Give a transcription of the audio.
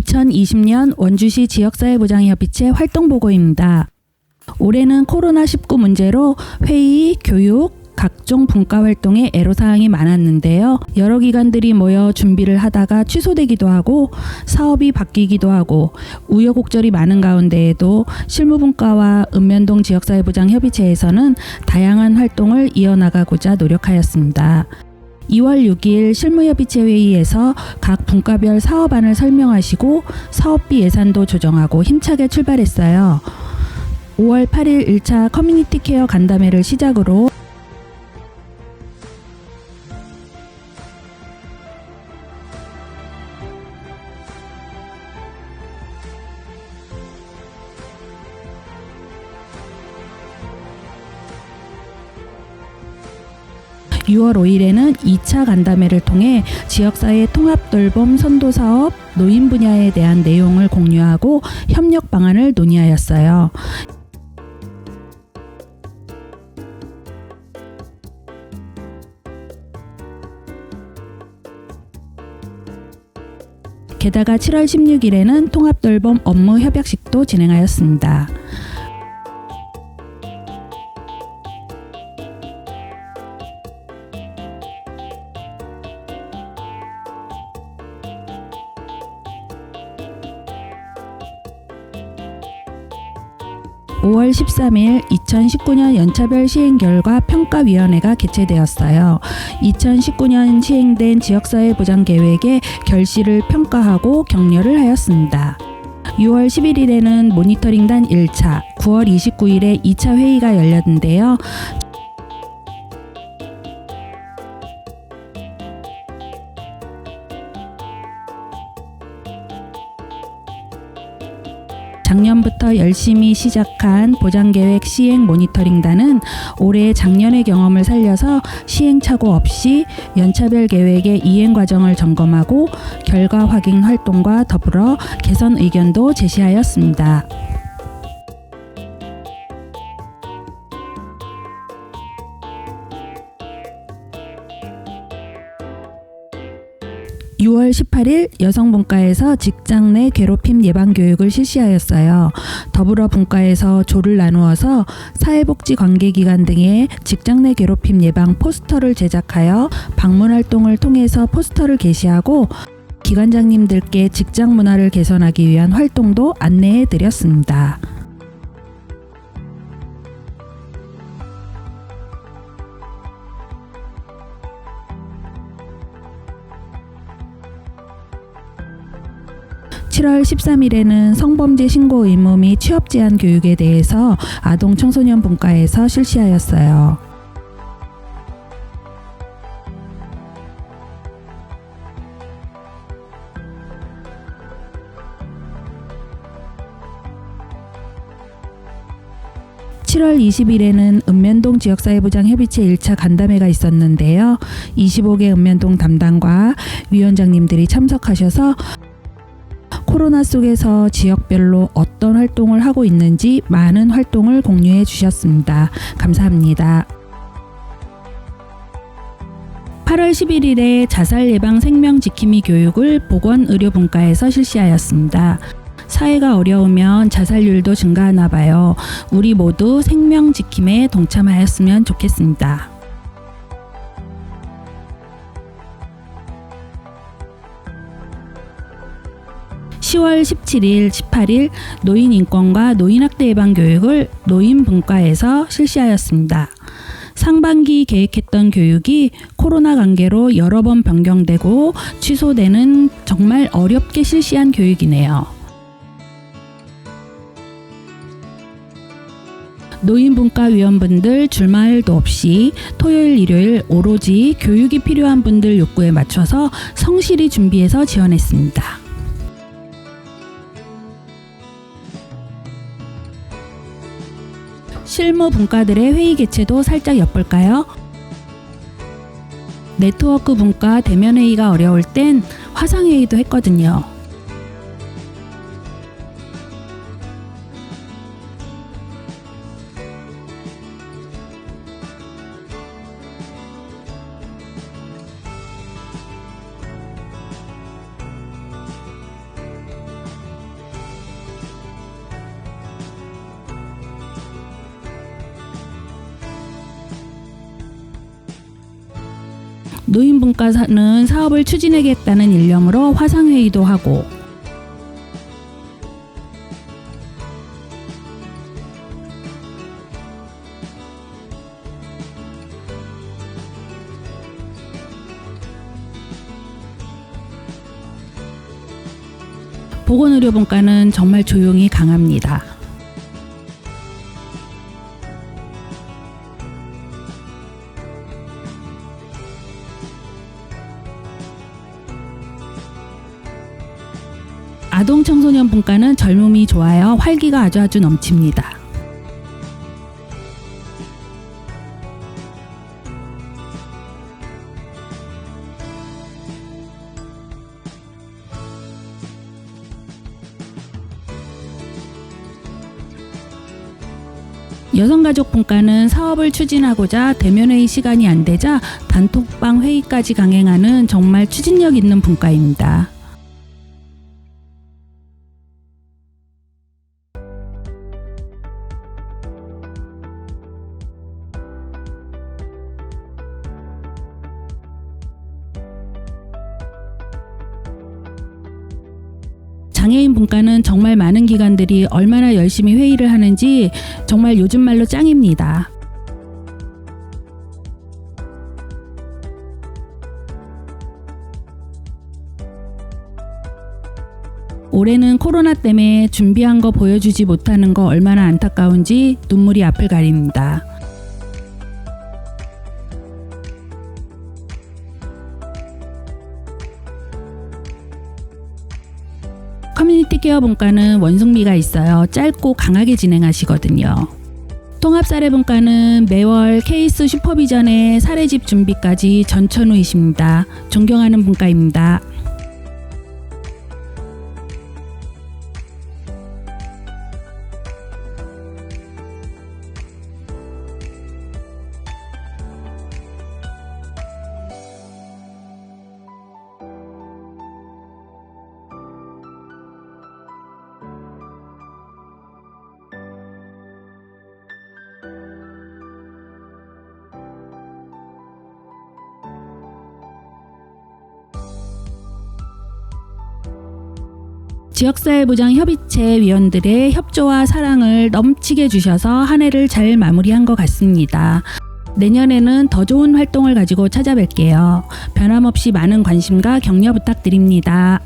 2020년 원주시 지역사회보장협의체 활동보고입니다. 올해는 코로나19 문제로 회의, 교육, 각종 분과 활동에 애로사항이 많았는데요. 여러 기관들이 모여 준비를 하다가 취소되기도 하고 사업이 바뀌기도 하고 우여곡절이 많은 가운데에도 실무분과와 읍면동 지역사회보장 협의체에서는 다양한 활동을 이어나가고자 노력하였습니다. 2월 6일 실무협의체 회의에서 각 분과별 사업안을 설명하시고 사업비 예산도 조정하고 힘차게 출발했어요. 5월 8일 1차 커뮤니티 케어 간담회를 시작으로 6월 5일에는 2차 간담회를 통해 지역사회 통합 돌봄 선도 사업 노인 분야에 대한 내용을 공유하고 협력 방안을 논의하였어요. 게다가 7월 16일에는 통합돌봄 업무 협약식도 진행하였습니다. 5월 13일 2019년 연차별 시행 결과 평가위원회가 개최되었어요. 2019년 시행된 지역사회 보장 계획의 결실을 평가하고 격려를 하였습니다. 6월 11일에는 모니터링단 1차, 9월 29일에 2차 회의가 열렸는데요. 작년부터 열심히 시작한 보장계획 시행 모니터링단은 올해 작년의 경험을 살려서 시행착오 없이 연차별 계획의 이행 과정을 점검하고 결과 확인 활동과 더불어 개선 의견도 제시하였습니다. 6월 18일 여성분과에서 직장 내 괴롭힘 예방 교육을 실시하였어요. 더불어 분과에서 조를 나누어서 사회복지 관계기관 등의 직장 내 괴롭힘 예방 포스터를 제작하여 방문 활동을 통해서 포스터를 게시하고 기관장님들께 직장 문화를 개선하기 위한 활동도 안내해 드렸습니다. 7월 13일에는 성범죄 신고 의무 및 취업 제한 교육에 대해서 아동 청소년 분과에서 실시하였어요. (7월 20일에는) 읍면동 지역사회보장 협의체 1차 간담회가 있었는데요. 25개 읍면동 담당과 위원장님들이 참석하셔서 코로나 속에서 지역별로 어떤 활동을 하고 있는지 많은 활동을 공유해 주셨습니다. 감사합니다. 8월 11일에 자살 예방 생명 지킴이 교육을 보건의료분과에서 실시하였습니다. 사회가 어려우면 자살률도 증가하나 봐요. 우리 모두 생명 지킴에 동참하였으면 좋겠습니다. 10월 17일, 18일 노인 인권과 노인 학대 예방 교육을 노인 분과에서 실시하였습니다. 상반기 계획했던 교육이 코로나 관계로 여러 번 변경되고 취소되는 정말 어렵게 실시한 교육이네요. 노인분과위원분들 줄말도 없이 토요일, 일요일 오로지 교육이 필요한 분들 욕구에 맞춰서 성실히 준비해서 지원했습니다. 실무 분과들의 회의 개최도 살짝 엿볼까요? 네트워크 분과 대면 회의가 어려울 땐 화상 회의도 했거든요. 노인분과는 사업을 추진하겠다는 일념으로 화상회의도 하고 보건의료분과는 정말 조용히 강합니다. 분과는 젊음이 좋아요. 활기가 아주 아주 넘칩니다. 여성가족 분과는 사업을 추진하고자 대면회의 시간이 안 되자 단톡방 회의까지 강행하는 정말 추진력 있는 분과입니다. 장애인 분과는 정말 많은 기관들이 얼마나 열심히 회의를 하는지 정말 요즘 말로 짱입니다. 올해는 코로나 때문에 준비한 거 보여주지 못하는 거 얼마나 안타까운지 눈물이 앞을 가립니다. 케어 분과는 원숭미가 있어요. 짧고 강하게 진행하시거든요. 통합 사례 분과는 매월 케이스 슈퍼비전의 사례집 준비까지 전천후이십니다. 존경하는 분과입니다. 지역사회보장 협의체 위원들의 협조와 사랑을 넘치게 주셔서 한 해를 잘 마무리한 것 같습니다. 내년에는 더 좋은 활동을 가지고 찾아뵐게요. 변함없이 많은 관심과 격려 부탁드립니다.